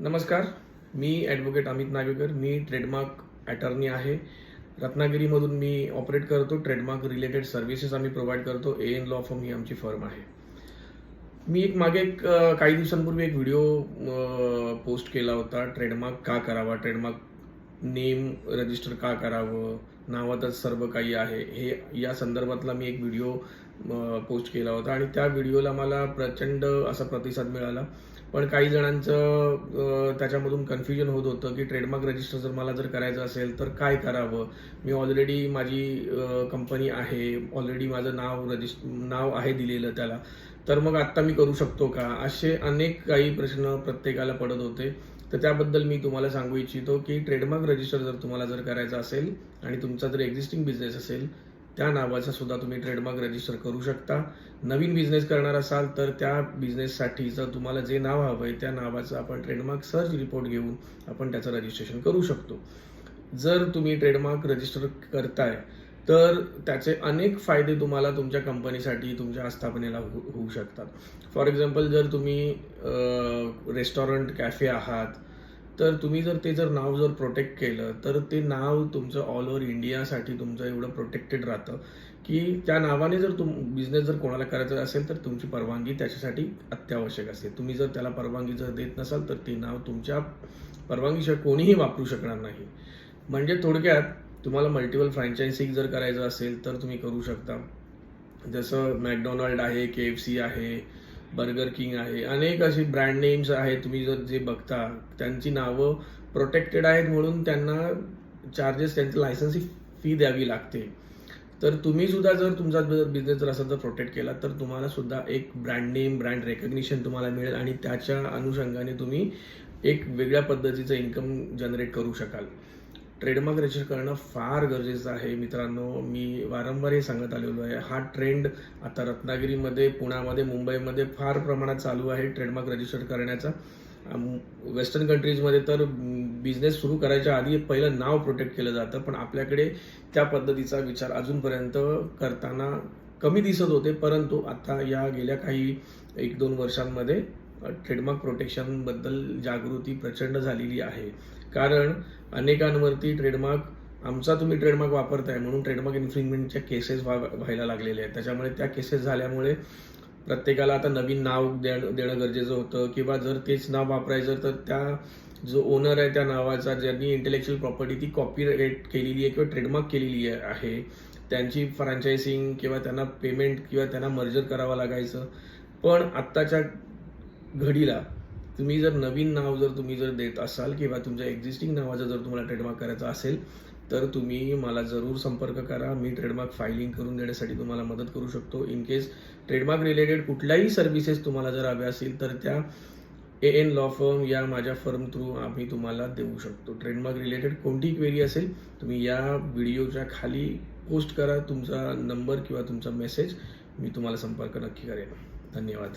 नमस्कार मी ॲडव्होकेट अमित नागवेकर मी ट्रेडमार्क अटर्नी आहे. रत्नागिरीमधून मी ऑपरेट करतो ट्रेडमार्क रिलेटेड सर्व्हिसेस आम्ही प्रोव्हाइड करतो ए एन लॉ फर्म ही आमची फर्म आहे. मी एक मागे एक काही दिवसांपूर्वी एक व्हिडिओ पोस्ट केला होता ट्रेडमार्क का करावा ट्रेडमार्क नेम रजिस्टर का करावं नावातच सर्व काही आहे. हे या संदर्भातला मी एक व्हिडिओ पोस्ट केला होता. आणि त्या व्हिडिओला मला प्रचंड असा प्रतिसाद मिळाला. पण काही जणांचं त्याच्यामधून कन्फ्युजन होत होतं की ट्रेडमार्क रजिस्टर जर मला जर करायचं असेल तर काय करावं? मी ऑलरेडी माझी कंपनी आहे. ऑलरेडी माझं नाव रजिस्ट नाव आहे दिलेलं त्याला. तर मग आत्ता मी करू शकतो का? असे अनेक काही प्रश्न प्रत्येकाला पडत होते. तर त्याबद्दल मी तुम्हाला सांगू इच्छितो की ट्रेडमार्क रजिस्टर जर तुम्हाला जर करायचं असेल आणि तुमचा जर एक्झिस्टिंग बिझनेस असेल त्या नावाचा सुद्धा तुम्ही ट्रेडमार्क रजिस्टर करू शकता. नवीन बिझनेस करणार असाल तर त्या बिझनेससाठी जर तुम्हाला जे नाव हवं आहे त्या नावाचं आपण ट्रेडमार्क सर्च रिपोर्ट घेऊन आपण त्याचं रजिस्ट्रेशन करू शकतो. जर तुम्ही ट्रेडमार्क रजिस्टर करताय तर त्याचे अनेक फायदे तुम्हाला तुमच्या कंपनीसाठी तुमच्या आस्थापनेला हो- होऊ शकतात. फॉर एक्झाम्पल जर तुम्ही रेस्टॉरंट कॅफे आहात तर तुम्ही जर ते जर नाव जर प्रोटेक्ट केलं तर ते नाव तुमचं ऑल ओव्हर इंडियासाठी तुमचं एवढं प्रोटेक्टेड राहतं की त्या नावाने जर तुम बिझनेस जर कोणाला करायचा असेल तर तुमची परवानगी त्याच्यासाठी अत्यावश्यक असते. तुम्ही जर त्याला परवानगी जर देत नसाल तर ते नाव तुमच्या परवानगीशिवाय कोणीही वापरू शकणार नाही. म्हणजे थोडक्यात तुम्हाला मल्टिपल फ्रँचायझिंग जर करायचं असेल तर तुम्ही करू शकता. जसं मॅकडोनाल्ड आहे के एफ सी आहे बर्गर किंग आहे. अनेक असे ब्रँड नेम्स आहेत तुम्ही जर जे बघता त्यांची नावं प्रोटेक्टेड आहेत म्हणून त्यांना चार्जेस त्यांची लायसन्सची फी द्यावी लागते. तर तुम्ही सुद्धा जर तुमचा बिझनेस जर असा जर प्रोटेक्ट केला तर तुम्हाला सुद्धा एक ब्रँड नेम ब्रँड रेकग्निशन तुम्हाला मिळेल आणि त्याच्या अनुषंगाने तुम्ही एक वेगळ्या पद्धतीचं इन्कम जनरेट करू शकाल. ट्रेडमार्क रजिस्टर करणं फार गरजेचं आहे मित्रांनो. मी वारंवार हे सांगत आलेलो आहे. हा ट्रेंड आता रत्नागिरीमध्ये पुण्यामध्ये मुंबईमध्ये फार प्रमाणात चालू आहे ट्रेडमार्क रजिस्टर करण्याचा. वेस्टर्न कंट्रीजमध्ये तर बिझनेस सुरू करायच्या आधी पहिलं नाव प्रोटेक्ट केलं जातं पण आपल्याकडे त्या पद्धतीचा विचार अजूनपर्यंत करताना कमी दिसत होते परंतु आता या गेल्या काही एक दोन वर्षांमध्ये ट्रेडमार्क प्रोटेक्शनबद्दल जागृती प्रचंड झालेली आहे. कारण अनेकांवरती ट्रेडमार्क आमचा तुम्ही ट्रेडमार्क वापरताय म्हणून ट्रेडमार्क इन्फ्रिंगमेंटच्या केसेस व्हायला लागलेल्या आहेत. त्याच्यामुळे त्या केसेस झाल्यामुळे प्रत्येकाला आता नवीन नाव देणं देणं गरजेचं होतं किंवा जर तेच नाव वापरायचं तर त्या जो ओनर आहे त्या नावाचा ज्यांनी इंटेलेक्च्युअल प्रॉपर्टी ती कॉपीराईट केलेली आहे किंवा ट्रेडमार्क केलेली आहे त्यांची फ्रँचायझिंग किंवा त्यांना पेमेंट किंवा त्यांना मर्जर करावं लागायचं. पण आत्ताच्या घडीला तुम्ही जर नवीन नाव जर तुम्ही जर देत असाल किंवा तुमच्या एक्झिस्टिंग नावाचं जर तुम्हाला ट्रेडमार्क करायचं असेल तर तुम्ही मला जरूर संपर्क करा. मी ट्रेडमार्क फायलिंग करून देण्यासाठी तुम्हाला मदत करू शकतो. इन केस ट्रेडमार्क रिलेटेड कुठल्याही सर्व्हिसेस तुम्हाला जर हव्या असतील तर त्या ए एन लॉ फर्म या माझ्या फर्म थ्रू आम्ही तुम्हाला देऊ शकतो. ट्रेडमार्क रिलेटेड कोणती क्वेरी असेल तुम्ही या व्हिडिओच्या खाली पोस्ट करा. तुमचा नंबर किंवा तुमचा मेसेज मी तुम्हाला संपर्क नक्की करेन. धन्यवाद.